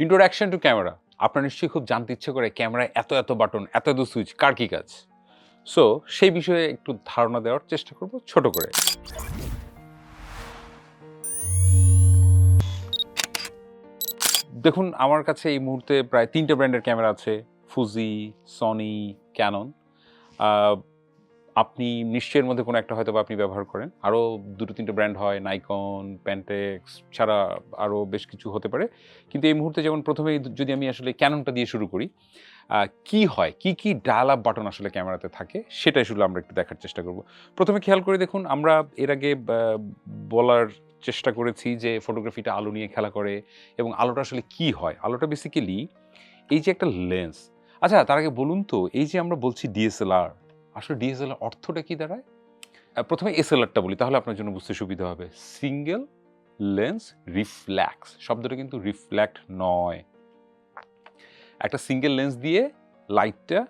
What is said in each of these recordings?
Introduction to camera আপনার নিশ্চয়ই খুব জানতে ইচ্ছে করে ক্যামেরায় এত এত বাটন এত এত সুইচ কার কি কাজ? সো সেই বিষয়ে একটু ধারণা দেওয়ার চেষ্টা করব ছোট করে। দেখুন, আমার কাছে এই মুহূর্তে প্রায় তিনটে ব্র্যান্ডের ক্যামেরা আছে ফুজি সনি ক্যানন আপনি নিশ্চয়ের মধ্যে কোনো একটা হয়তো বা আপনি ব্যবহার করেন। আরও দুটো তিনটে ব্র্যান্ড হয় নাইকন প্যান্টেক্স ছাড়া আরও বেশ কিছু হতে পারে। কিন্তু এই মুহূর্তে যেমন প্রথমেই যদি আমি আসলে ক্যাননটা দিয়ে শুরু করি কি হয়, কি কি ডায়াল আপ বাটন আসলে ক্যামেরাতে থাকে সেটাই শুধু আমরা একটু দেখার চেষ্টা করব। প্রথমে খেয়াল করে দেখুন, আমরা এর আগে বলার চেষ্টা করেছি যে ফটোগ্রাফিটা আলো নিয়ে খেলা করে এবং আলোটা আসলে কি হয়। আলোটা বেসিক্যালি এই যে একটা লেন্স আচ্ছা তার আগে বলুন তো, এই যে আমরা বলছি ডিএসএলআর আসলে ডিএসএলআর অর্থটা কি দাঁড়ায়? প্রথমে এসএলআরটা বলি, তাহলে আপনার জন্য বুঝতে সুবিধা হবে। সিঙ্গেল লেন্স রিফ্ল্যাক্স শব্দটা কিন্তু রিফ্ল্যাক্ট নয়। একটা সিঙ্গেল লেন্স দিয়ে লাইটটা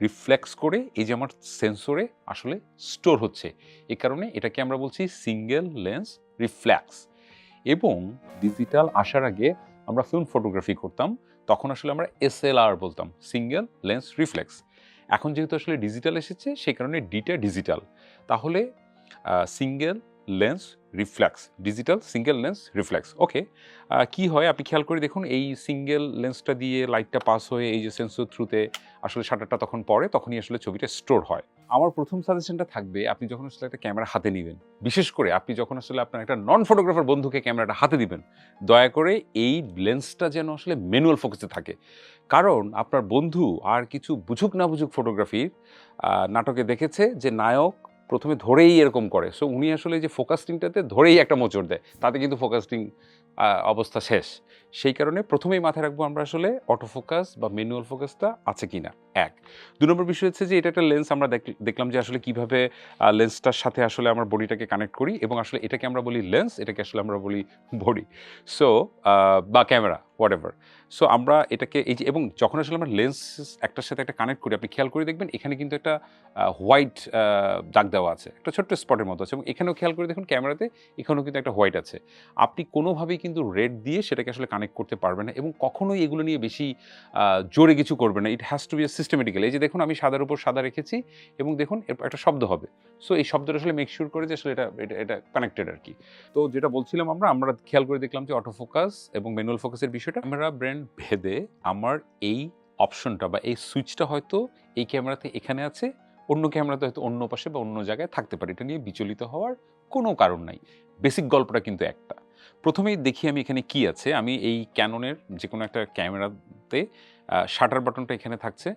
রিফ্লেক্স করে, এই যে আমার সেন্সরে আসলে স্টোর হচ্ছে। এ কারণে এটাকে আমরা বলছি সিঙ্গেল লেন্স রিফ্ল্যাক্স এবং ডিজিটাল আসার আগে আমরা ফিল্ম ফটোগ্রাফি করতাম, তখন আসলে আমরা এসএলআর বলতাম সিঙ্গেল লেন্স রিফ্লেক্স এখন যেহেতু আসলে ডিজিটাল এসেছে, সেই কারণে ডিটা ডিজিটাল তাহলে single lens reflex digital single lens reflex okay কি হয় আপনি খেয়াল করে দেখুন, এই সিঙ্গেল লেন্সটা দিয়ে লাইটটা পাস হয়ে এই যে সেন্সর থ্রুতে আসলে শাটারটা তখন পড়ে, তখনই আসলে ছবিটা স্টোর হয়। আমার প্রথম সাজেশনটা থাকবে, আপনি যখন আসলে একটা ক্যামেরা হাতে নেবেন, বিশেষ করে আপনি যখন আসলে আপনার একটা নন ফটোগ্রাফার বন্ধুকে ক্যামেরাটা হাতে দিবেন, দয়া করে এই লেন্সটা যেন আসলে ম্যানুয়াল ফোকাসে থাকে। কারণ আপনার বন্ধু আর কিছু বুঝুক না বুঝুক ফটোগ্রাফির নাটকে দেখেছে যে নায়ক প্রথমে ধরেই এরকম করে। সো উনি আসলে যে ফোকাস্টিংটাতে ধরেই একটা মোচড় দেয়, তাতে কিন্তু ফোকাস্টিং অবস্থা শেষ। সেই কারণে প্রথমেই মাথায় রাখব আমরা আসলে অটো ফোকাস বা ম্যানুয়াল ফোকাসটা আছে কিনা। এক। দু নম্বর বিষয় হচ্ছে যে এটা একটা লেন্স আমরা দেখ- দেখলাম যে আসলে কীভাবে লেন্সটার সাথে আসলে আমার বডিটাকে কানেক্ট করি এবং আসলে এটাকে আমরা বলি লেন্স এটাকে আসলে আমরা বলি বডি সো বা ক্যামেরা হোয়াট এভার সো আমরা এটাকে এই যে, এবং যখন আসলে আমরা লেন্স একটার সাথে একটা কানেক্ট করি, আপনি খেয়াল করে দেখবেন এখানে কিন্তু একটা হোয়াইট দাগ দেওয়া আছে। একটা ছোট্ট স্পটের মতো আছে এবং এখানেও খেয়াল করে দেখুন ক্যামেরাতে এখানেও কিন্তু একটা হোয়াইট আছে। আপনি কোনোভাবেই কিন্তু রেড দিয়ে সেটাকে আসলে কানেক্ট করতে পারবে না এবং কখনোই এগুলো নিয়ে বেশি জোরে কিছু করবে না। It has to be systematical এই যে দেখুন, আমি সাদার উপর সাদা রেখেছি এবং দেখুন একটা শব্দ হবে। সো এই শব্দটা আসলে মেক শিওর করে যে আসলে এটা এটা এটা কানেক্টেড আর কি। তো যেটা বলছিলাম আমরা আমরা খেয়াল করে দেখলাম যে অটো ফোকাস এবং ম্যানুয়াল ফোকাসের বিষয়টা ক্যামেরা ব্র্যান্ড ভেদে আমার এই অপশনটা বা এই সুইচটা হয়তো এই ক্যামেরাতে এখানে আছে, অন্য ক্যামেরাতে হয়তো অন্য পাশে বা অন্য জায়গায় থাকতে পারে। এটা নিয়ে বিচলিত হওয়ার কোনো কারণ নাই। বেসিক গল্পটা কিন্তু একটা। প্রথমেই দেখি আমি এখানে কি আছে। আমি এই ক্যাননের যে কোনো একটা ক্যামেরাতে শাটার বাটনটা এখানে থাকছে।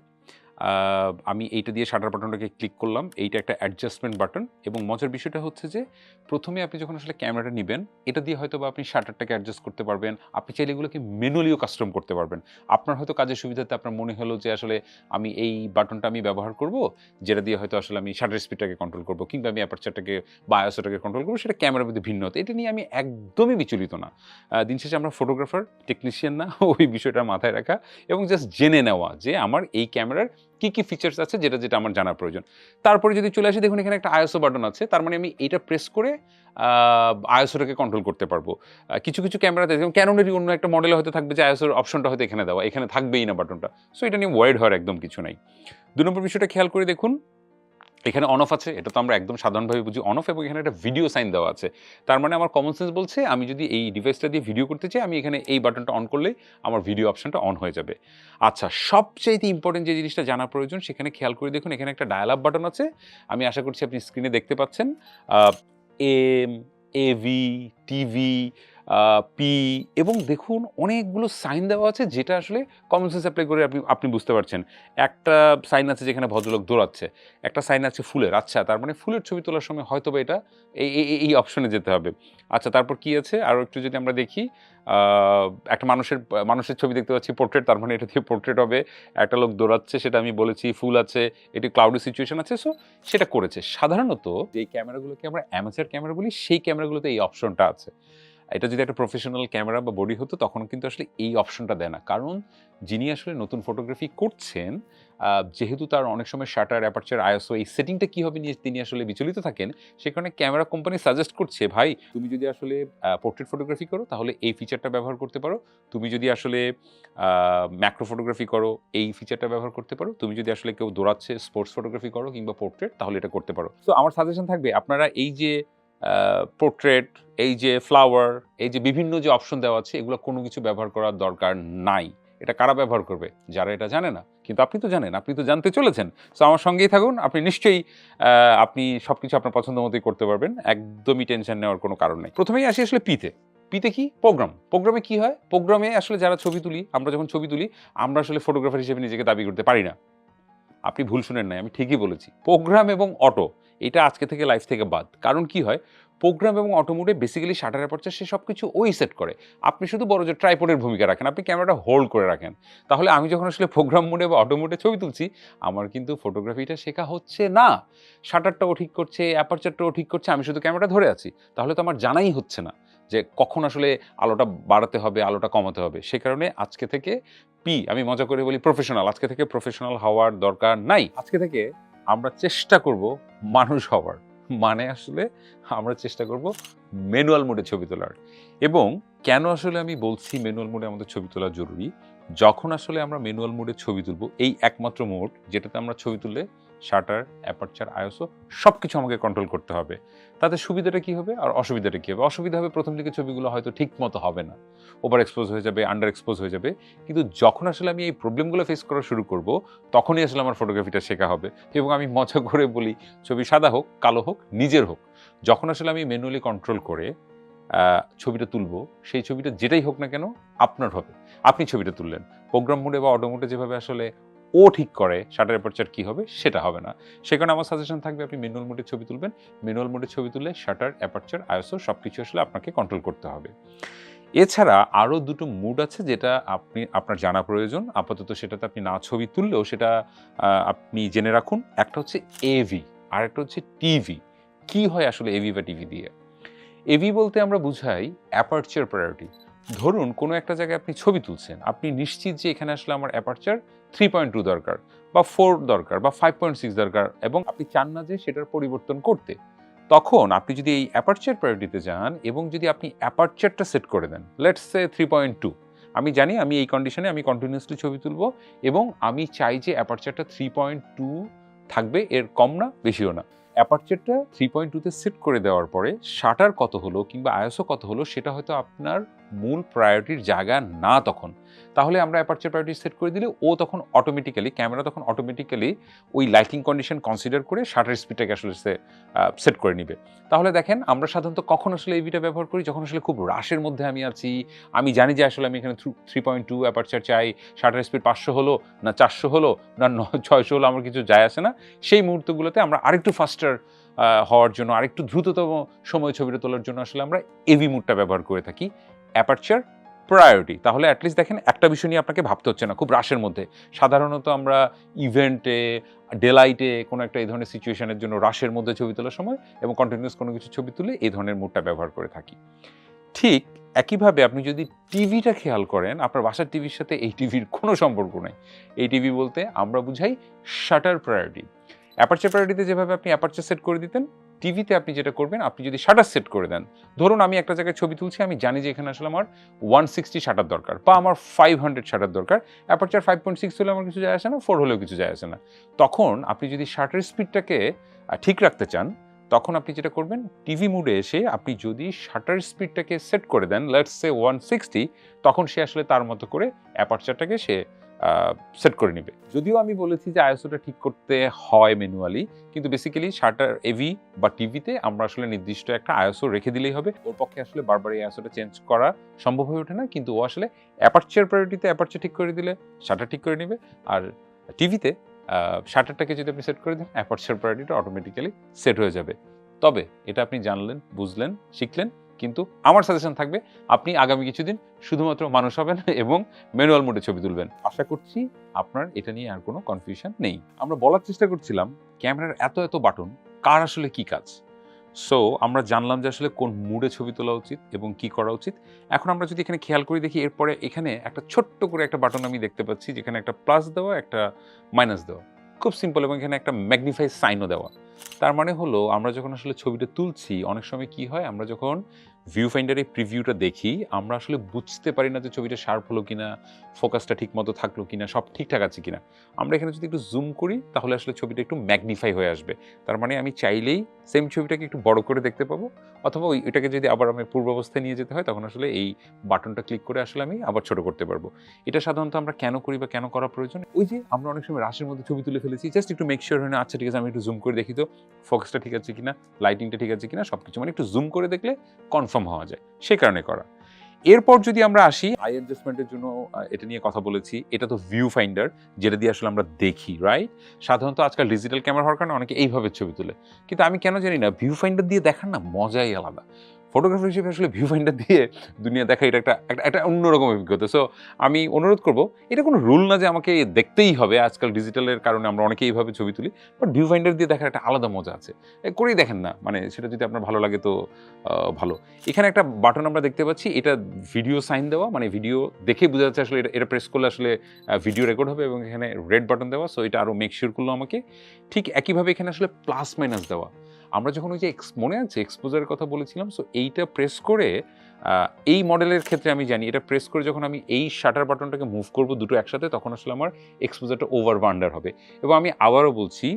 আমি এইটা দিয়ে শাটার বাটনটাকে ক্লিক করলাম, এইটা একটা অ্যাডজাস্টমেন্ট বাটন এবং মজার বিষয়টা হচ্ছে যে প্রথমে আপনি যখন আসলে ক্যামেরাটা নেবেন, এটা দিয়ে হয়তো বা আপনি শাটারটাকে অ্যাডজাস্ট করতে পারবেন, আপনি চাইলে এগুলোকে ম্যানুয়ালিও কাস্টম করতে পারবেন। আপনার হয়তো কাজের সুবিধাতে আপনার মনে হলো যে আসলে আমি এই বাটনটা আমি ব্যবহার করব, যেটা দিয়ে হয়তো আসলে আমি শাটার স্পিডটাকে কন্ট্রোল করব কিংবা আমি অ্যাপারচারটাকে বা কন্ট্রোল করব, সেটা ক্যামেরার মধ্যে ভিন্ন হতো। এটা নিয়ে আমি একদমই বিচলিত না। দিন শেষে আমরা ফটোগ্রাফার টেকনিশিয়ান না, ওই বিষয়টা মাথায় রাখা এবং জাস্ট জেনে নেওয়া যে আমার এই ক্যামেরার কি কি ফিচার্স আছে যেটা যেটা আমার জানার প্রয়োজন। তারপরে যদি চলে আসি, দেখুন এখানে একটা আইএসও বাটন আছে, তার মানে আমি এটা প্রেস করে আইএসওটাকে কন্ট্রোল করতে পারব। কিছু কিছু ক্যামেরাতে যেমন ক্যানোনেরই অন্য একটা মডেলে হয়তো থাকবে যে আইএসওর অপশনটা হয়তো এখানে দেওয়া, এখানে থাকবেই না বাটনটা সো এটা নিয়ে ওয়াইড হওয়ার একদম কিছু নাই। দু নম্বর বিষয়টা খেয়াল করে দেখুন এখানে অন অফ আছে, এটা তো আমরা একদম সাধারণভাবে বুঝি অন অফ এবং এখানে একটা ভিডিও সাইন দেওয়া আছে। তার মানে আমার কমন সেন্স বলছে, আমি যদি এই ডিভাইসটা দিয়ে ভিডিও করতে চাই, আমি এখানে এই বাটনটা অন করলেই আমার ভিডিও অপশনটা অন হয়ে যাবে। আচ্ছা সবচাইতে ইম্পর্টেন্ট যে জিনিসটা জানা প্রয়োজন, সেখানে খেয়াল করে দেখুন, এখানে একটা ডায়াল আপ বাটন আছে। আমি আশা করছি আপনি স্ক্রিনে দেখতে পাচ্ছেন। এম এভি টিভি পি এবং দেখুন অনেকগুলো সাইন দেওয়া আছে যেটা আসলে কমন সেন্স অ্যাপ্লাই করে আপনি আপনি বুঝতে পারছেন। একটা সাইন আছে যেখানে ভদ্রলোক দৌড়াচ্ছে, একটা সাইন আছে ফুলের আচ্ছা তার মানে ফুলের ছবি তোলার সময় হয়তো বা এটা এই, এই- অপশনে যেতে হবে। আচ্ছা তারপর কি আছে? আরও একটু যদি আমরা দেখি একটা মানুষের মানুষের ছবি দেখতে পাচ্ছি পোর্ট্রেট তার মানে এটা দিয়ে পোর্ট্রেট হবে। একটা লোক দৌড়াচ্ছে, সেটা আমি বলেছি, ফুল আছে, এটি ক্লাউডি সিচুয়েশন আছে সো সেটা করেছে। সাধারণত যে ক্যামেরাগুলোকে আমরা অ্যামাচার ক্যামেরা বলি, সেই ক্যামেরাগুলোতে এই অপশনটা আছে। এটা যদি একটা প্রফেশনাল ক্যামেরা বা বডি হতো, তখন কিন্তু আসলে এই অপশনটা দেয় না। কারণ যিনি আসলে নতুন ফটোগ্রাফি করছেন যেহেতু তার অনেক সময় শাটার অ্যাপারচার আইএসও এই সেটিংটা কী হবে নিয়ে তিনি আসলে বিচলিত থাকেন, সে কারণে ক্যামেরা কোম্পানি সাজেস্ট করছে, ভাই, তুমি যদি আসলে পোর্ট্রেট ফটোগ্রাফি করো, তাহলে এই ফিচারটা ব্যবহার করতে পারো। তুমি যদি আসলে ম্যাক্রো ফটোগ্রাফি করো, এই ফিচারটা ব্যবহার করতে পারো। তুমি যদি আসলে কেউ দৌড়াচ্ছে স্পোর্টস ফটোগ্রাফি করো কিংবা পোর্ট্রেট তাহলে এটা করতে পারো। তো আমার সাজেশন থাকবে, আপনারা এই যে পোর্ট্রেট এই যে ফ্লাওয়ার এই যে বিভিন্ন যে অপশন দেওয়া আছে, এগুলো কোনো কিছু ব্যবহার করার দরকার নাই। এটা কারা ব্যবহার করবে? যারা এটা জানে না। কিন্তু আপনি তো জানেন, আপনি তো জানতে চলেছেন। সো আমার সঙ্গেই থাকুন, আপনি নিশ্চয়ই আপনি সব কিছু আপনার পছন্দ মতোই করতে পারবেন। একদমই টেনশন নেওয়ার কোনো কারণ নেই। প্রথমেই আসি আসলে পিতে পিতে কি? প্রোগ্রাম প্রোগ্রামে কি হয়? প্রোগ্রামে আসলে যারা ছবি তুলি, আমরা যখন ছবি তুলি, আমরা আসলে ফটোগ্রাফার হিসেবে নিজেকে দাবি করতে পারি না। আপনি ভুল শুনেন নাই, আমি ঠিকই বলেছি। প্রোগ্রাম এবং অটো এটা আজকে থেকে লাইফ থেকে বাদ। কারণ কি হয়? প্রোগ্রাম এবং অটো মোডে বেসিক্যালি শাটার অ্যাপারচার সে সব কিছু ওই সেট করে। আপনি শুধু বড় যে ট্রাইপোডের ভূমিকা রাখেন, আপনি ক্যামেরাটা হোল্ড করে রাখেন। তাহলে আমি যখন আসলে প্রোগ্রাম মোডে বা অটো মোডে ছবি তুলছি, আমার কিন্তু ফটোগ্রাফিটা শেখা হচ্ছে না। শাটারটাও ঠিক করছে অ্যাপারচারটাও ঠিক করছে, আমি শুধু ক্যামেরাটা ধরে আছি। তাহলে তো আমার জানাই হচ্ছে না যে কখন আসলে আলোটা বাড়াতে হবে, আলোটা কমাতে হবে। সে কারণে আজকে থেকে পি আমি মজা করে বলি প্রফেশনাল আজকে থেকে প্রফেশনাল হওয়ার দরকার নাই। আজকে থেকে আমরা চেষ্টা করব মানুষ হওয়ার। মানে আসলে আমরা চেষ্টা করব ম্যানুয়াল মোডে ছবি তোলার। এবং কেন আসলে আমি বলছি ম্যানুয়াল মোডে আমাদের ছবি তোলা জরুরি? যখন আসলে আমরা ম্যানুয়াল মোডে ছবি তুলব, এই একমাত্র মোড যেটাতে আমরা ছবি তুললে শাটার, অ্যাপারচার আইএসও সব কিছু আমাকে কন্ট্রোল করতে হবে। তাতে সুবিধাটা কি হবে আর অসুবিধাটা কী হবে? অসুবিধা হবে প্রথম দিকে ছবিগুলো হয়তো ঠিক মতো হবে না। ওভার এক্সপোজ হয়ে যাবে আন্ডার এক্সপোজ হয়ে যাবে। কিন্তু যখন আসলে আমি এই প্রবলেমগুলো ফেস করা শুরু করব, তখনই আসলে আমার ফটোগ্রাফিটা শেখা হবে। এবং আমি মজা করে বলি, ছবি সাদা হোক, কালো হোক, নিজের হোক। যখন আসলে আমি ম্যানুয়ালি কন্ট্রোল করে ছবিটা তুলবো, সেই ছবিটা যেটাই হোক না কেন, আপনার হবে। আপনি ছবিটা তুললেন। প্রোগ্রাম মোডে বা অটো মোডে যেভাবে আসলে ও ঠিক করে শাটার অ্যাপারচার কি হবে, সেটা হবে না। সে কারণে আমার সাজেশন থাকবে আপনি ম্যানুয়াল মোডে ছবি তুলবেন। ম্যানুয়াল মোডে ছবি তুললে শাটার অ্যাপারচার আইএসও সব কিছু আসলে আপনাকে কন্ট্রোল করতে হবে। এছাড়া আরও দুটো মুড আছে যেটা আপনি, আপনার জানা প্রয়োজন। আপাতত সেটাতে আপনি না ছবি তুললেও সেটা আপনি জেনে রাখুন। একটা হচ্ছে এভি আর একটা হচ্ছে টিভি কি হয় আসলে এভি বা টিভি দিয়ে? এভি বলতে আমরা বুঝাই অ্যাপারচার প্রায়োরিটি ধরুন কোনো একটা জায়গায় আপনি ছবি তুলছেন, আপনি নিশ্চিত যে এখানে আসলে আমার অ্যাপারচার থ্রি পয়েন্ট টু দরকার বা ফোর দরকার বা ফাইভ পয়েন্ট সিক্স দরকার এবং আপনি চান না যে সেটার পরিবর্তন করতে। তখন আপনি যদি এই অ্যাপারচার প্রায়োরিটিতে যান এবং যদি আপনি অ্যাপারচারটা সেট করে দেন let's say three point two আমি জানি আমি এই কন্ডিশনে আমি কন্টিনিউসলি ছবি তুলব এবং আমি চাই যে অ্যাপারচারটা থ্রি পয়েন্ট টু থাকবে, এর কম না, বেশিও না। অ্যাপারচারটা থ্রি পয়েন্ট টুতে সেট করে দেওয়ার পরে শাটার কত হলো কিংবা আয়সও কত হলো, সেটা হয়তো আপনার মূল প্রায়োরিটির জায়গা না তখন, তাহলে আমরা অ্যাপারচার প্রায়োরিটি সেট করে দিলে ও তখন অটোমেটিক্যালি ক্যামেরা তখন অটোমেটিক্যালি ওই লাইটিং কন্ডিশন কনসিডার করে শাটার স্পিডটাকে আসলে সে সেট করে নিবে। তাহলে দেখেন আমরা সাধারণত কখন আসলে এভিটা ব্যবহার করি? যখন আসলে খুব রাশের মধ্যে আমি আছি, আমি জানি যে আসলে আমি এখানে থ্রি পয়েন্ট টু অ্যাপারচার চাই শাটার স্পিড পাঁচশো হলো না চারশো হলো না ছয়শো হলো আমার কিছু যায় আসে না, সেই মুহূর্তগুলোতে আমরা আরেকটু ফাস্টার হওয়ার জন্য, আরেকটু দ্রুততম সময় ছবিটা তোলার জন্য আসলে আমরা এভি মুডটা ব্যবহার করে থাকি। অ্যাপারচার প্রায়োরিটি তাহলে অ্যাটলিস্ট দেখেন একটা বিষয় নিয়ে আপনাকে ভাবতে হচ্ছে না, খুব রাশের মধ্যে। সাধারণত আমরা ইভেন্টে ডেলাইটে কোনো একটা এই ধরনের সিচুয়েশনের জন্য রাশের মধ্যে ছবি তোলার সময় এবং কন্টিনিউস কোনো কিছু ছবি তুলে এই ধরনের মুডটা ব্যবহার করে থাকি। ঠিক একইভাবে আপনি যদি টিভিটা খেয়াল করেন, আপনার বাসার টিভির সাথে এই টিভির কোনো সম্পর্ক নেই। এই টিভি বলতে আমরা বুঝাই শাটার প্রায়োরিটি অ্যাপারচার প্রায়োরিটিতে যেভাবে আপনি অ্যাপারচার সেট করে দিতেন টিভিতে আপনি যেটা করবেন, আপনি যদি শাটার সেট করে দেন, ধরুন আমি একটা জায়গায় ছবি তুলছি, আমি জানি যে এখানে আসলে আমার ওয়ান সিক্সটি শাটার দরকার বা আমার ফাইভ হান্ড্রেড শাটার দরকার। অ্যাপারচার ফাইভ পয়েন্ট সিক্স হলে আমার কিছু যায় আসে না ফোর হলেও কিছু যায় আসে না। তখন আপনি যদি শাটার স্পিডটাকে ঠিক রাখতে চান, তখন আপনি যেটা করবেন টিভি মুডে এসে আপনি যদি শাটার স্পিডটাকে সেট করে দেন লেটস সে ওয়ান সিক্সটি তখন সে আসলে তার মতো করে অ্যাপারচারটাকে সে সেট করে নেবে। যদিও আমি বলেছি যে আইএসওটা ঠিক করতে হয় ম্যানুয়ালি কিন্তু বেসিক্যালি শাটার এভি বা টিভিতে আমরা আসলে নির্দিষ্ট একটা আইএসও রেখে দিলেই হবে। ওর পক্ষে আসলে বারবার এই আইএসওটা চেঞ্জ করা সম্ভব হয়ে ওঠে না, কিন্তু ও আসলে অ্যাপারচার প্রায়োরিটিতে অ্যাপারচার ঠিক করে দিলে শাটার ঠিক করে নেবে। আর টিভিতে শাটারটাকে যদি আপনি সেট করে দেন অ্যাপারচার প্রায়োরিটিটা অটোমেটিক্যালি সেট হয়ে যাবে। তবে এটা আপনি জানলেন, বুঝলেন, শিখলেন কিন্তু আমার সাজেশন থাকবে, আপনি আগামী কিছুদিন শুধুমাত্র মানুষ হবেন এবং ম্যানুয়াল মোডে ছবি তুলবেন। আশা করছি আপনার এটা নিয়ে আর কোনো কনফিউশন নেই। আমরা বলার চেষ্টা করছিলাম, ক্যামেরার এত এত বাটন, কার আসলে কি কাজ? সো আমরা জানলাম যে আসলে কোন মুডে ছবি তোলা উচিত এবং কি করা উচিত। এখন আমরা যদি এখানে খেয়াল করি দেখি, এরপরে এখানে একটা ছোট্ট করে একটা বাটন আমি দেখতে পাচ্ছি, যেখানে একটা প্লাস দেওয়া, একটা মাইনাস দেওয়া। খুব সিম্পল এবং এখানে একটা ম্যাগনিফাই সাইনও দেওয়া। তার মানে হলো, আমরা যখন আসলে ছবিটা তুলছি, অনেক সময় কি হয়, আমরা যখন ভিউ ফাইন্ডারে প্রিভিউটা দেখি, আমরা আসলে বুঝতে পারি না যে ছবিটা শার্প হলো কিনা ফোকাসটা ঠিক মতো থাকল কিনা, সব ঠিকঠাক আছে কিনা। আমরা এখানে যদি একটু জুম করি, তাহলে আসলে ছবিটা একটু ম্যাগনিফাই হয়ে আসবে। তার মানে আমি চাইলেই সেম ছবিটাকে একটু বড় করে দেখতে পাবো, অথবা ওই এটাকে যদি আবার আমি পূর্বাবস্থায় নিয়ে যেতে হয়, তখন আসলে এই বাটনটা ক্লিক করে আসলে আমি আবার ছোট করতে পারব। এটা সাধারণত আমরা কেন করি বা কেন করা প্রয়োজন? ওই যে আমরা অনেক সময় রাশের মধ্যে ছবি তুলে ফেলেছি জাস্ট একটু মেক শিওর হয় না আচ্ছা ঠিক আছে, আমি একটু জুম করে দেখি তো ফোকাসটা ঠিক আছে কিনা লাইটিংটা ঠিক আছে কিনা সব কিছু মানে একটু জুম করে দেখলে কনফার্ম হওয়া যায়, সে কারণে করা। এরপর যদি আমরা আসি আই অ্যাডজাস্টমেন্টের জন্য এটা নিয়ে কথা বলেছি, এটা তো ভিউ ফাইন্ডার যেটা দিয়ে আসলে আমরা দেখি রাইট সাধারণত আজকাল ডিজিটাল ক্যামেরা হওয়ার কারণে অনেকে এইভাবে ছবি তুলে। কিন্তু আমি কেন জানি না ভিউ ফাইন্ডার দিয়ে দেখার না মজাই আলাদা। ফটোগ্রাফার হিসেবে আসলে ভিউ ফাইন্ডার দিয়ে দুনিয়া দেখা এটা একটা, একটা- অন্যরকম অভিজ্ঞতা। সো আমি অনুরোধ করব, এটা কোনো রুল না যে আমাকে দেখতেই হবে, আজকাল ডিজিটালের কারণে আমরা অনেকে এইভাবে ছবি তুলি বাট ভিউ ফাইন্ডার দিয়ে দেখার একটা আলাদা মজা আছে। করেই দেখেন না মানে সেটা যদি আপনার ভালো লাগে তো ভালো। এখানে একটা বাটন আমরা দেখতে পাচ্ছি, এটা ভিডিও সাইন দেওয়া মানে ভিডিও দেখে বোঝা যাচ্ছে আসলে এটা- এটা প্রেস করলে আসলে ভিডিও রেকর্ড হবে এবং এখানে রেড বাটন দেওয়া সো এটা আরও মেক শিওর করল আমাকে। ঠিক একইভাবে এখানে আসলে প্লাস মাইনাস দেওয়া। আমরা যখন ওই যে মনে আছে এক্সপোজারের কথা বলেছিলাম সো এইটা প্রেস করে এই মডেলের ক্ষেত্রে আমি জানি, এটা প্রেস করে যখন আমি এই শাটার বাটনটাকে মুভ করব দুটো একসাথে, তখন আসলে আমার এক্সপোজারটা ওভার বান্ডার হবে। এবং আমি আবারও বলছি,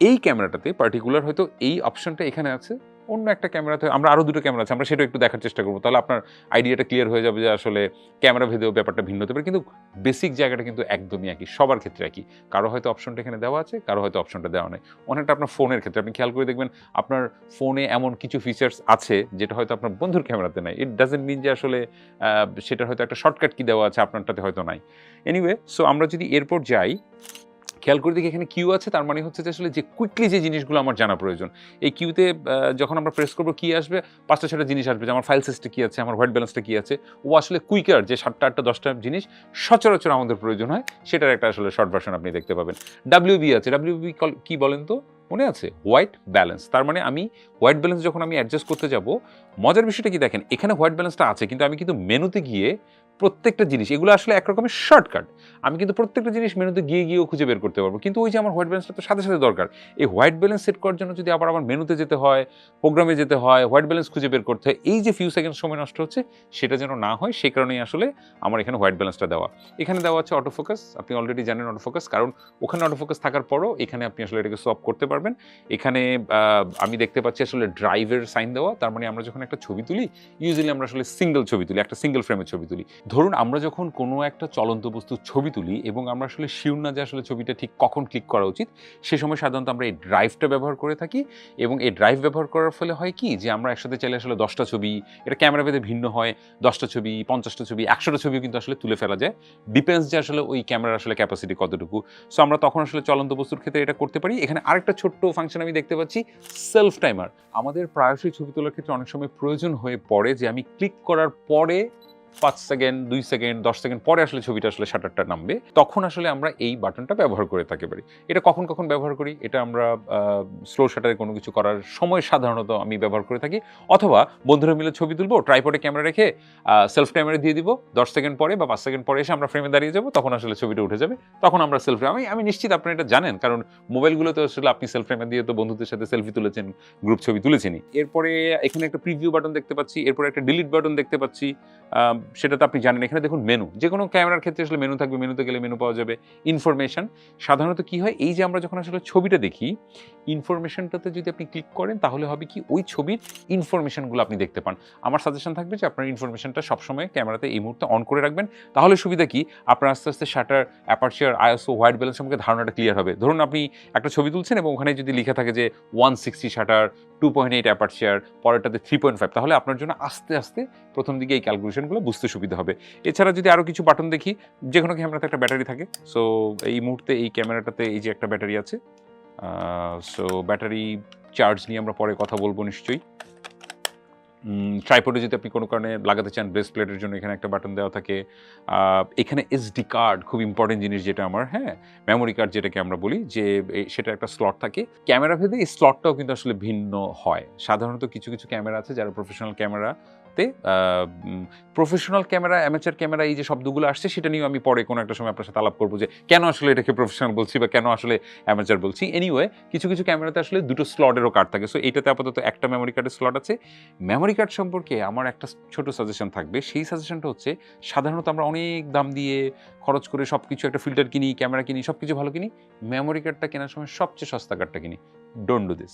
এই ক্যামেরাটাতে পার্টিকুলার হয়তো এই অপশনটা এখানে আছে অন্য একটা ক্যামেরাতে আমরা আরও দুটো ক্যামেরা আছে, আমরা সেটা একটু দেখার চেষ্টা করব। তাহলে আপনার আইডিয়াটা ক্লিয়ার হয়ে যাবে যে আসলে ক্যামেরা ভেদেও ব্যাপারটা ভিন্ন হতে পারে, কিন্তু বেসিক জায়গাটা কিন্তু একদমই একই, সবার ক্ষেত্রে একই। কারও হয়তো অপশনটা এখানে দেওয়া আছে, কারও হয়তো অপশনটা দেওয়া নেই। অনেকটা আপনার ফোনের ক্ষেত্রে, আপনি খেয়াল করে দেখবেন আপনার ফোনে এমন কিছু ফিচার্স আছে যেটা হয়তো আপনার বন্ধুর ক্যামেরাতে নাই। ইট ডাজেন্ট মিন যে আসলে সেটার হয়তো একটা শর্টকাট কি দেওয়া আছে আপনারটাতে হয়তো নাই। এনিওয়ে সো আমরা যদি এরপর যাই খেয়াল করে দেখি এখানে কিউ আছে, তার মানে হচ্ছে যে আসলে যে কুইকলি যে জিনিসগুলো আমার জানা প্রয়োজন। এই কিউতে যখন আমরা প্রেস করব, কি আসবে? পাঁচটা ছটা জিনিস আসবে যে আমার ফাইল সিস্টেম কি আছে, আমার হোয়াইট ব্যালেন্সটা কি আছে। ও আসলে কুইকার যে সাতটা, আটটা, দশটা জিনিস সচরাচর আমাদের প্রয়োজন হয়, সেটার একটা আসলে শর্ট ভার্সন আপনি দেখতে পাবেন। ডাব্লিউবি আছে ডাব্লিউবি কি বলেন তো? মনে আছে? হোয়াইট ব্যালেন্স তার মানে আমি হোয়াইট ব্যালেন্স যখন আমি অ্যাডজাস্ট করতে যাব, মজার বিষয়টা কি দেখেন? এখানে হোয়াইট ব্যালেন্সটা আছে, কিন্তু আমি কিন্তু মেনুতে গিয়ে প্রত্যেকটা জিনিস, এগুলো আসলে একরকমের শর্টকাট আমি কিন্তু প্রত্যেকটা জিনিস মেনুতে গিয়ে, গিয়েও খুঁজে বের করতে পারব। কিন্তু ওই যে আমার হোয়াইট ব্যালেন্সটা তো সাথে সাথে দরকার। এই হোয়াইট ব্যালেন্স সেট করার জন্য যদি আবার আমার মেনুতে যেতে হয় প্রোগ্রামে যেতে হয় হোয়াইট ব্যালেন্স খুঁজে বের করতে হয়, এই যে ফিউ সেকেন্ড সময় নষ্ট হচ্ছে, সেটা যেন না হয় সেই কারণেই আসলে আমার এখানে হোয়াইট ব্যালেন্সটা দেওয়া। এখানে দেওয়া আছে অটো ফোকাস আপনি অলরেডি জানেন অটো ফোকাস কারণ ওখানে অটো ফোকাস থাকার পরও এখানে আপনি আসলে এটাকে সলভ করতে পারবেন। এখানে আমি দেখতে পাচ্ছি আসলে ড্রাইভের সাইন দেওয়া। তার মানে আমরা যখন একটা ছবি তুলি ইউজুয়ালি আমরা আসলে সিঙ্গেল ছবি তুলি, একটা সিঙ্গেল ফ্রেমের ছবি তুলি। ধরুন আমরা যখন কোনো একটা চলন্ত বস্তুর ছবি তুলি এবং আমরা আসলে শিউর না যে আসলে ছবিটা ঠিক কখন ক্লিক করা উচিত, সে সময় সাধারণত আমরা এই ড্রাইভটা ব্যবহার করে থাকি এবং এই ড্রাইভ ব্যবহার করার ফলে হয় কি যে আমরা একসাথে চাইলে আসলে দশটা ছবি, এটা ক্যামেরা ভেদে ভিন্ন হয়, দশটা ছবি, পঞ্চাশটা ছবি, একশোটা ছবিও কিন্তু আসলে তুলে ফেলা যায়। ডিপেন্ডস যে আসলে ওই ক্যামেরার আসলে ক্যাপাসিটি কতটুকু। সো আমরা তখন আসলে চলন্ত বস্তুর ক্ষেত্রে এটা করতে পারি। এখানে আরেকটা ছোট্ট ফাংশন আমি দেখতে পাচ্ছি সেলফ টাইমার আমাদের প্রায়শই ছবি তোলার ক্ষেত্রে অনেক সময় প্রয়োজন হয়ে পড়ে যে আমি ক্লিক করার পরে পাঁচ সেকেন্ড, দুই সেকেন্ড, দশ সেকেন্ড, পরে আসলে ছবিটা আসলে শাটারটা নামবে, তখন আসলে আমরা এই বাটনটা ব্যবহার করে থাকতে পারি। এটা কখন কখন ব্যবহার করি? এটা আমরা স্লো শাটারে কোনো কিছু করার সময় সাধারণত আমি ব্যবহার করে থাকি। অথবা বন্ধুরা মিলে ছবি তুলবো ট্রাইপডে ক্যামেরা রেখে সেলফ টাইমারে দিয়ে দিব, দশ সেকেন্ড পরে বা পাঁচ সেকেন্ড পরে এসে আমরা ফ্রেমে দাঁড়িয়ে যাব, তখন আসলে ছবিটা উঠে যাবে। তখন আমরা সেলফ আমি আমি নিশ্চিত আপনি এটা জানেন, কারণ মোবাইলগুলোতে আসলে আপনি সেলফ ফ্রেমে দিয়ে তো বন্ধুদের সাথে সেলফি তুলেছেন গ্রুপ ছবি তুলেছেনই। এরপরে এখানে একটা প্রিভিউ বাটন দেখতে পাচ্ছি, এরপরে একটা ডিলিট বাটন দেখতে পাচ্ছি সেটা তো আপনি জানেন। এখানে দেখুন মেনু যে কোনো ক্যামেরার ক্ষেত্রে আসলে মেনু থাকবে মেনুতে গেলে মেনু পাওয়া যাবে। ইনফরমেশন সাধারণত কি হয়, এই যে আমরা যখন আসলে ছবিটা দেখি ইনফরমেশনটাতে যদি আপনি ক্লিক করেন, তাহলে হবে কি, ওই ছবির ইনফরমেশনগুলো আপনি দেখতে পান। আমার সাজেশন থাকবে যে আপনার ইনফরমেশনটা সবসময় ক্যামেরাতে এই মুহূর্তে অন করে রাখবেন। তাহলে সুবিধা কি, আপনার আস্তে আস্তে shutter aperture ISO white balance সম্পর্কে ধারণাটা ক্লিয়ার হবে। ধরুন আপনি একটা ছবি তুলছেন এবং ওখানে যদি লেখা থাকে যে one sixty shutter two point eight aperture পরেরটাতে three point five তাহলে আপনার জন্য আস্তে আস্তে প্রথম দিকে এই ক্যালকুলেশনগুলো বুঝতে সুবিধা হবে। এছাড়া যদি আরও কিছু বাটন দেখি যে কোনো ক্যামেরাতে একটা ব্যাটারি থাকে। সো এই মুহূর্তে এই ক্যামেরাটাতে এই যে একটা ব্যাটারি আছে সো ব্যাটারি চার্জ নিয়ে আমরা পরে কথা বলব নিশ্চয়ই। ট্রাইপডে যদি আপনি কোনো কারণে লাগাতে চান ব্রেস্ট প্লেটের জন্য এখানে একটা বাটন দেওয়া থাকে। এখানে এসডি কার্ড খুব ইম্পর্টেন্ট জিনিস যেটা আমার হ্যাঁ? মেমোরি কার্ড যেটাকে আমরা বলি, যে সেটা একটা স্লট থাকে। ক্যামেরা ভেদে এই স্লটটাও কিন্তু আসলে ভিন্ন হয়। সাধারণত কিছু কিছু ক্যামেরা আছে যারা প্রফেশনাল ক্যামেরাতে প্রফেশনাল ক্যামেরা অ্যামেচার ক্যামেরা এই যে শব্দগুলো আসছে, সেটা নিয়েও আমি পরে কোনো একটা সময় আপনার সাথে আলাপ করব যে, কেন আসলে এটাকে প্রফেশনাল বলছি বা কেন আসলে অ্যামেচার বলছি? এনিওয়ে কিছু কিছু ক্যামেরাতে আসলে দুটো স্লটেরও কার্ড থাকে। সো এটাতে আপাতত একটা মেমোরি কার্ডের স্লট আছে। মেমোরি কার্ড সম্পর্কে আমার একটা ছোট সাজেশন থাকবে। সেই সাজেশনটা হচ্ছে, সাধারণত আমরা অনেক দাম দিয়ে খরচ করে সব কিছু একটা ফিল্টার কিনি ক্যামেরা কিনি সব কিছু ভালো কিনি মেমোরি কার্ডটা কেনার সময় সবচেয়ে সস্তা কার্ডটা কিনি। ডোন্ট ডু দিস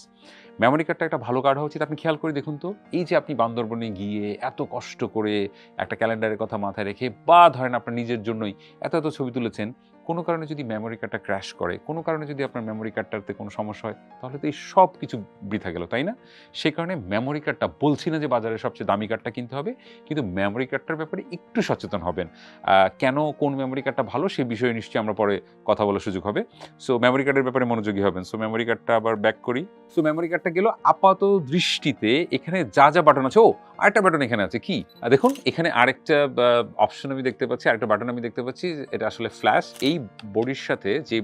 মেমোরি কার্ডটা একটা ভালো কার্ড হওয়া উচিত। আপনি খেয়াল করে দেখুন তো, এই যে আপনি বান্দরবনে গিয়ে এত কষ্ট করে একটা ক্যালেন্ডারের কথা মাথায় রেখে, বা ধরেন আপনার নিজের জন্যই এত এত ছবি তুলেছেন কোনো কারণে যদি মেমোরি কার্ডটা ক্র্যাশ করে, কোনো কারণে যদি আপনার মেমোরি কার্ডটাতে কোনো সমস্যা হয়, তাহলে তো এই সব কিছু বৃথা গেল, তাই না? সেই কারণে মেমোরি কার্ডটা বলছি না যে বাজারে সবচেয়ে দামি কার্ডটা কিনতে হবে, কিন্তু মেমোরি কার্ডটার ব্যাপারে একটু সচেতন হবেন। কেন কোন মেমোরি কার্ডটা ভালো সেই বিষয়ে নিশ্চয়ই আমরা পরে কথা বলার সুযোগ হবে। সো মেমোরি কার্ডের ব্যাপারে মনোযোগী হবেন। সো মেমোরি কার্ডটা আবার ব্যাক করি। সো মেমোরি কার্ডটা গেল আপাত দৃষ্টিতে, এখানে যা যা বাটন আছে, ও, আরেকটা বাটন এখানে আছে, কি? দেখুন, এখানে আরেকটা অপশন আমি দেখতে পাচ্ছি, আরেকটা বাটন আমি দেখতে পাচ্ছি, এটা আসলে ফ্ল্যাশ এই বডির সাথে যে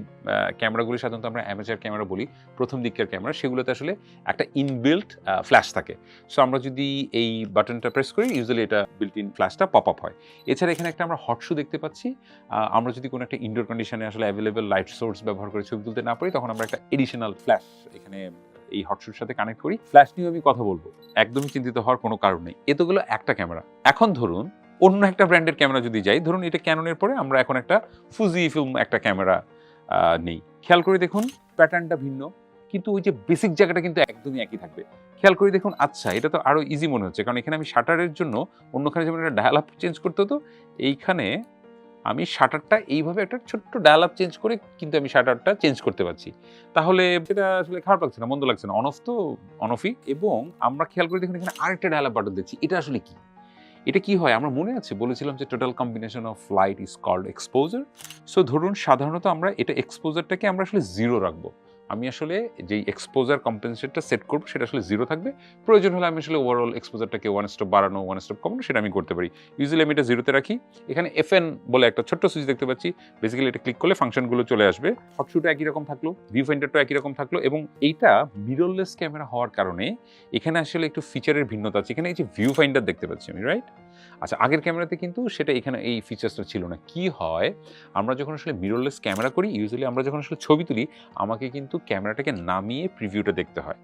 ক্যামেরাগুলি সাধারণত আমরা অ্যামেচার ক্যামেরা বলি, প্রথম দিকের ক্যামেরা, সেগুলোতে আসলে একটা ইনবিল্ট ফ্ল্যাশ থাকে। সো আমরা যদি এই বাটনটা প্রেস করি ইউজুয়ালি এটা বিল্ট ইন ফ্ল্যাশটা পপ আপ হয়। এছাড়া এখানে একটা আমরা হট শু দেখতে পাচ্ছি। আমরা যদি কোনো একটা ইনডোর কন্ডিশনে আসলে অ্যাভেলেবেল লাইট সোর্স ব্যবহার করে ছবি তুলতে না পারি, তখন আমরা একটা এডিশনাল ফ্ল্যাশ এখানে এই হটশুর সাথে কানেক্ট করি। ফ্ল্যাশ নিয়ে আমি কথা বলব। একদমই চিন্তিত হওয়ার কোনো কারণ নেই। এ তো গেলো একটা ক্যামেরা। এখন ধরুন অন্য একটা ব্র্যান্ডের ক্যামেরা যদি যাই, ধরুন এটা ক্যাননের পরে আমরা এখন একটা ফুজি ফিল্ম একটা ক্যামেরা নেই। খেয়াল করে দেখুন প্যাটার্নটা ভিন্ন, কিন্তু ওই যে বেসিক জায়গাটা কিন্তু একদমই একই থাকবে। খেয়াল করে দেখুন আচ্ছা এটা তো আরও ইজি মনে হচ্ছে, কারণ এখানে আমি শাটারের জন্য অন্যখানে যেমন একটা ডায়াল আপ চেঞ্জ করতে হতো, এইখানে আমি শাটারটা এইভাবে একটা ছোট্ট ডায়াল আপ চেঞ্জ করে কিন্তু আমি শাটারটা চেঞ্জ করতে পারছি। তাহলে সেটা আসলে খারাপ লাগছে না, মন্দ লাগছে না। অন অফ তো অন এবং আমরা খেয়াল করে দেখুন, এখানে আরেকটা ডায়াল আপ বাটন দেখছি, এটা আসলে কি? এটা কি হয়? আমরা মনে আছে, বলেছিলাম যে total combination of light is called exposure so ধরুন, সাধারণত আমরা এটা এক্সপোজারটাকে আমরা আসলে জিরো রাখব। আমি আসলে যেই এক্সপোজার কম্পেনসেটটা সেট করব, সেটা আসলে জিরো থাকবে। প্রয়োজন হলে আমি আসলে ওভারঅল এক্সপোজারটাকে ওয়ান স্টপ বাড়ানো ওয়ান স্টপ কমানো, সেটা আমি করতে পারি। ইউজুয়ালি আমি এটা জিরোতে রাখি। এখানে এফ বলে একটা ছোট্ট সুইচ দেখতে পাচ্ছি। বেসিক্যালি এটা ক্লিক করলে ফাংশনগুলো চলে আসবে। হটশুটা একই রকম থাকল ভিউ ফাইন্ডারটা একই রকম থাকল এবং এইটা মিররলেস ক্যামেরা হওয়ার কারণে এখানে আসলে একটু ফিচারের ভিন্নতা আছে। এখানে এই যে ভিউ ফাইন্ডার দেখতে পাচ্ছি আমি রাইট আচ্ছা আগের ক্যামেরাতে কিন্তু সেটা এখানে এই ফিচার্সটা ছিল না। কি হয়? আমরা যখন আসলে মিররলেস ক্যামেরা করি ইউজুয়ালি আমরা যখন আসলে ছবি তুলি, আমাকে কিন্তু ক্যামেরাটাকে নামিয়ে প্রিভিউটা দেখতে হয়।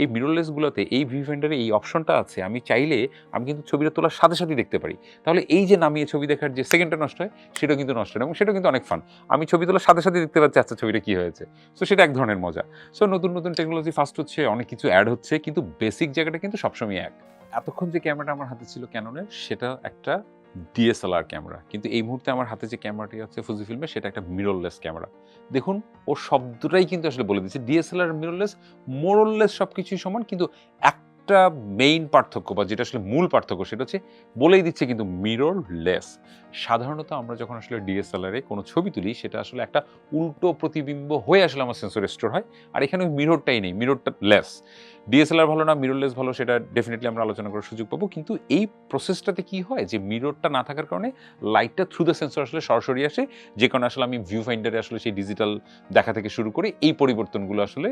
এই মিররলেসগুলোতে এই ভিউ ফাইন্ডারে এই অপশনটা আছে, আমি চাইলে আমি কিন্তু ছবিটা তোলার সাথে সাথে দেখতে পারি। তাহলে এই যে নামিয়ে ছবি দেখার যে সেকেন্ডটা নষ্ট হয় সেটা কিন্তু নষ্ট হয় এবং সেটাও কিন্তু অনেক ফান আমি ছবি তোলার সাথে সাথে দেখতে পাচ্ছি আচ্ছা ছবিটা কি হয়েছে? সো সেটা এক ধরনের মজা। সো নতুন নতুন টেকনোলজি ফাস্ট হচ্ছে, অনেক কিছু অ্যাড হচ্ছে, কিন্তু বেসিক জায়গাটা কিন্তু সবসময় এক। এতক্ষণ যে ক্যামেরাটা আমার হাতে ছিল ক্যাননের, সেটা একটা ডিএসএলআর ক্যামেরা। কিন্তু এই মুহূর্তে আমার হাতে যে ক্যামেরাটি আছে ফুজি ফিল্মে সেটা একটা মিরললেস ক্যামেরা। দেখুন, ও শব্দটাই কিন্তু আসলে বলে দিচ্ছে। ডিএসএলআর মিরললেস মোরললেস সব কিছুই সমান, কিন্তু একটা মেইন পার্থক্য বা যেটা আসলে মূল পার্থক্য, সেটা হচ্ছে বলেই দিচ্ছে কিন্তু মিররলেস সাধারণত আমরা যখন আসলে ডিএসএলআরে কোনো ছবি তুলি, সেটা আসলে একটা উল্টো প্রতিবিম্ব হয়ে আসলে আমার সেন্সরে স্টোর হয়। আর এখানে ওই মিররটাই নেই মিররটা লেস ডিএসএলআর ভালো না মিররলেস ভালো, সেটা ডেফিনেটলি আমরা আলোচনা করার সুযোগ পাবো। কিন্তু এই প্রসেসটাতে কি হয় যে মিররটা না থাকার কারণে লাইটটা থ্রু দ্য সেন্সর আসলে সরাসরি আসে। যে কারণে আসলে আমি ভিউ ফাইন্ডারে আসলে সেই ডিজিটাল দেখা থেকে শুরু করে এই পরিবর্তনগুলো আসলে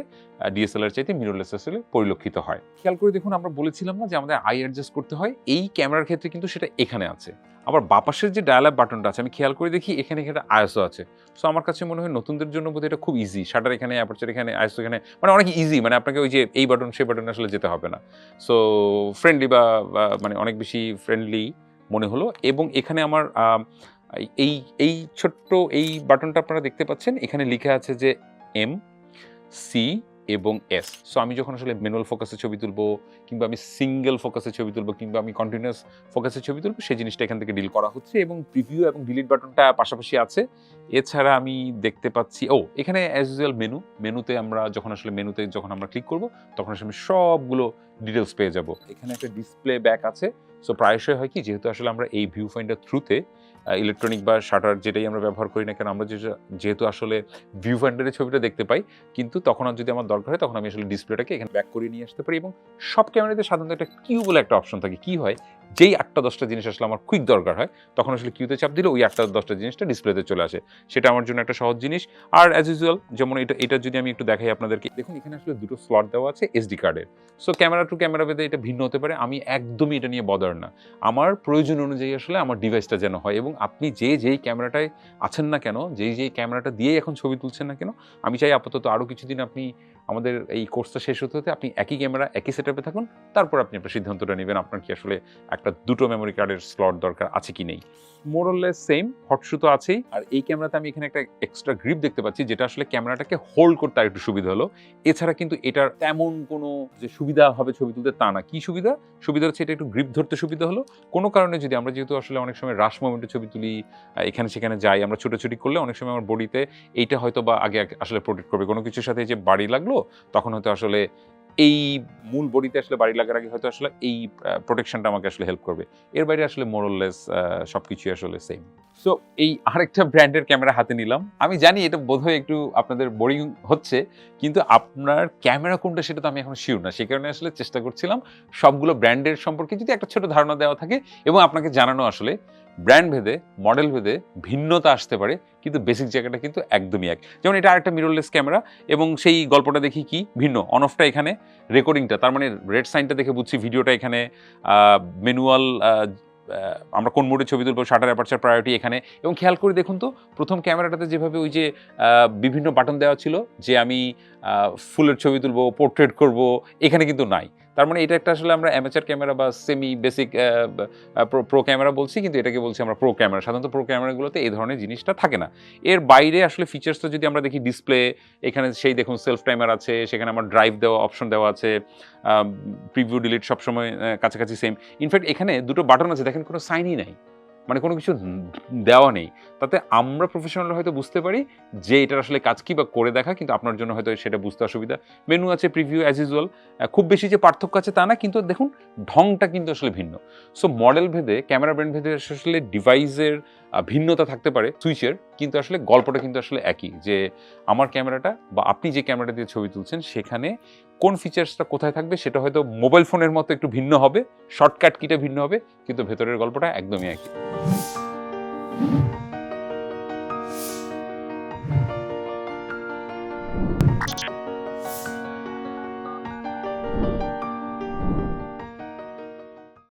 ডিএসএলআর চাইতে মিররলেস আসলে পরিলক্ষিত হয়। খেয়াল করে দেখুন, আমরা বলেছিলাম না যে আমাদের আই অ্যাডজাস্ট করতে হয়। এই ক্যামেরার ক্ষেত্রে কিন্তু সেটা এখানে আছে। আবার বাপাসের যে ডায়ালগ বাটনটা আছে, আমি খেয়াল করে দেখি এখানে এখানে আয়সো আছে। সো আমার কাছে মনে হয় নতুনদের জন্য বোধহয় এটা খুব ইজি শাটার এখানে অ্যাপারচার এখানে আয়সো এখানে মানে অনেক ইজি মানে আপনাকে ওই যে এই বাটন সেই বাটনে আসলে যেতে হবে না। সো ফ্রেন্ডলি বা মানে অনেক বেশি ফ্রেন্ডলি মনে হলো। এবং এখানে আমার এই এই ছোট্ট, এই বাটনটা আপনারা দেখতে পাচ্ছেন। এখানে লিখে আছে যে এম সি এবং এস সো আমি যখন আসলে ম্যানুয়াল ফোকাসে ছবি তুলবো, কিংবা আমি সিঙ্গেল ফোকাসে ছবি তুলবো, কিংবা আমি কন্টিনিউয়াস ফোকাসে ছবি তুলবো, সেই জিনিসটা এখান থেকে ডিল করা হচ্ছে এবং প্রিভিউ এবং ডিলিট বাটনটা পাশাপাশি আছে। এছাড়া আমি দেখতে পাচ্ছি, ও, এখানে অ্যাজ ইউজুয়াল মেনু মেনুতে আমরা যখন আসলে মেনুতে যখন আমরা ক্লিক করব, তখন আসলে আমি সবগুলো ডিটেলস পেয়ে যাব। এখানে একটা ডিসপ্লে ব্যাক আছে। সো প্রায়শই হয় কি, যেহেতু আসলে আমরা এই ভিউ ফাইন্ডার থ্রুতে ইলেকট্রনিক বা শাটার যেটাই আমরা ব্যবহার করি না কেন, আমরা যেহেতু আসলে ভিউ ফান্ডারের ছবিটা দেখতে পাই, কিন্তু তখন আর যদি আমার দরকার হয়, তখন আমি আসলে ডিসপ্লেটাকে এখানে ব্যাক করে নিয়ে আসতে পারি এবং সব ক্যামেরাতে সাধারণত একটা কিউ বলে একটা অপশন থাকে। কি হয়? যেই আটটা দশটা জিনিস আসলে আমার কুইক দরকার হয়, তখন আসলে কিউতে চাপ দিলে ওই আটটা দশটা জিনিসটা ডিসপ্লেতে চলে আসে। সেটা আমার জন্য একটা সহজ জিনিস। আর অ্যাজ ইউজুয়াল যেমন এটা এটা যদি আমি একটু দেখাই আপনাদেরকে, দেখুন এখানে আসলে দুটো স্লট দেওয়া আছে এসডি কার্ডের সো ক্যামেরা টু ক্যামেরা ভেদে এটা ভিন্ন হতে পারে। আমি একদমই এটা নিয়ে বদার না। আমার প্রয়োজন অনুযায়ী আসলে আমার ডিভাইসটা যেন হয় এবং আপনি যে, যেই ক্যামেরাটায় আছেন না কেন, যেই যেই ক্যামেরাটা দিয়েই এখন ছবি তুলছেন না কেন, আমি চাই আপাতত আরও কিছুদিন আপনি আমাদের এই কোর্সটা শেষ হতে হতে আপনি একই ক্যামেরা একই সেটআপে থাকুন। তারপর আপনি আপনার সিদ্ধান্তটা নেবেন আপনার কি আসলে একটা দুটো মেমোরি কার্ডের স্লট দরকার আছে কি নেই। মোরলেস সেম হটশু তো আছেই। আর এই ক্যামেরাতে আমি এখানে একটা এক্সট্রা গ্রিপ দেখতে পাচ্ছি, যেটা আসলে ক্যামেরাটাকে হোল্ড করতে আর একটু সুবিধা হলো। এছাড়া কিন্তু এটার তেমন কোনো যে সুবিধা হবে ছবি তুলতে তা না। কি সুবিধা? সুবিধা হচ্ছে এটা একটু গ্রিপ ধরতে সুবিধা হলো। কোনো কারণে যদি আমরা যেহেতু আসলে অনেক সময় রাশ মোমেন্টে ছবি তুলি এখানে সেখানে যাই, আমরা ছোটাছুটি করলে অনেক সময় আমার বডিতে এইটা হয়তো বা আগে আসলে প্রোটেক্ট করবে। কোনো কিছুর সাথে যে বাড়ি লাগল তখন হয়তো আসলে এই মূল বডিতে আসলে বাড়ি লাগার আগে হয়তো আসলে এই প্রোটেকশনটা আমাকে আসলে হেল্প করবে। এর বাইরে আসলে মোরললেস সব কিছুই আসলে সেম সো এই আরেকটা ব্র্যান্ডের ক্যামেরা হাতে নিলাম। আমি জানি এটা বোধহয় একটু আপনাদের বোরিং হচ্ছে, কিন্তু আপনার ক্যামেরা কোনটা সেটা তো আমি এখন শিওর না। সেই কারণে আসলে চেষ্টা করছিলাম সবগুলো ব্র্যান্ডের সম্পর্কে যদি একটা ছোট ধারণা দেওয়া থাকে এবং আপনাকে জানানো আসলে ব্র্যান্ড ভেদে মডেল ভেদে ভিন্নতা আসতে পারে, কিন্তু বেসিক জায়গাটা কিন্তু একদমই এক। যেমন এটা আরেকটা মিররলেস ক্যামেরা এবং সেই গল্পটা দেখি কি? ভিন্ন অন অফটা এখানে রেকর্ডিংটা তার মানে রেড সাইনটা দেখে বুঝছি ভিডিওটা এখানে ম্যানুয়াল আমরা কোন মোডে ছবি তুলবো শাটার অ্যাপারচার প্রায়োরিটি এখানে। এবং খেয়াল করে দেখুন তো, প্রথম ক্যামেরাটাতে যেভাবে ওই যে বিভিন্ন বাটন দেওয়া ছিল, যে আমি ফুলের ছবি তুলবো পোর্ট্রেট করব, এখানে কিন্তু নাই। তার মানে এটা একটা আসলে আমরা অ্যামেচার ক্যামেরা বা সেমি বেসিক প্রো ক্যামেরা বলছি, কিন্তু এটাকে বলছি আমরা প্রো ক্যামেরা সাধারণত প্রো ক্যামেরাগুলোতে এই ধরনের জিনিসটা থাকে না। এর বাইরে আসলে ফিচার্সটা যদি আমরা দেখি ডিসপ্লে এখানে সেই দেখুন সেলফ টাইমার আছে, সেখানে আমার ড্রাইভ দেওয়া অপশন দেওয়া আছে প্রিভিউ ডিলিট সবসময় কাছাকাছি সেম ইনফ্যাক্ট এখানে দুটো বাটন আছে, দেখেন কোনো সাইনই নাই। মানে কোনো কিছু দেওয়া নেই। তাতে আমরা প্রফেশনাল হয়তো বুঝতে পারি যে এটার আসলে কাজ কি বা করে দেখা, কিন্তু আপনার জন্য হয়তো সেটা বুঝতে অসুবিধা। মেনু আছে প্রিভিউ অ্যাজ ইউজুয়াল খুব বেশি যে পার্থক্য আছে তা না, কিন্তু দেখুন, ঢংটা কিন্তু আসলে ভিন্ন। সো মডেল ভেদে ক্যামেরা ব্র্যান্ড ভেদে আসলে ডিভাইসের ভিন্নতা থাকতে পারে সুইচের কিন্তু আসলে গল্পটা কিন্তু আসলে একই যে আমার ক্যামেরাটা বা আপনি যে ক্যামেরাটা দিয়ে ছবি তুলছেন, সেখানে কোন ফিচার্সটা কোথায় থাকবে সেটা হয়তো মোবাইল ফোনের মতো একটু ভিন্ন হবে শর্টকাট কিটা ভিন্ন হবে, কিন্তু ভেতরের গল্পটা একদমই একই।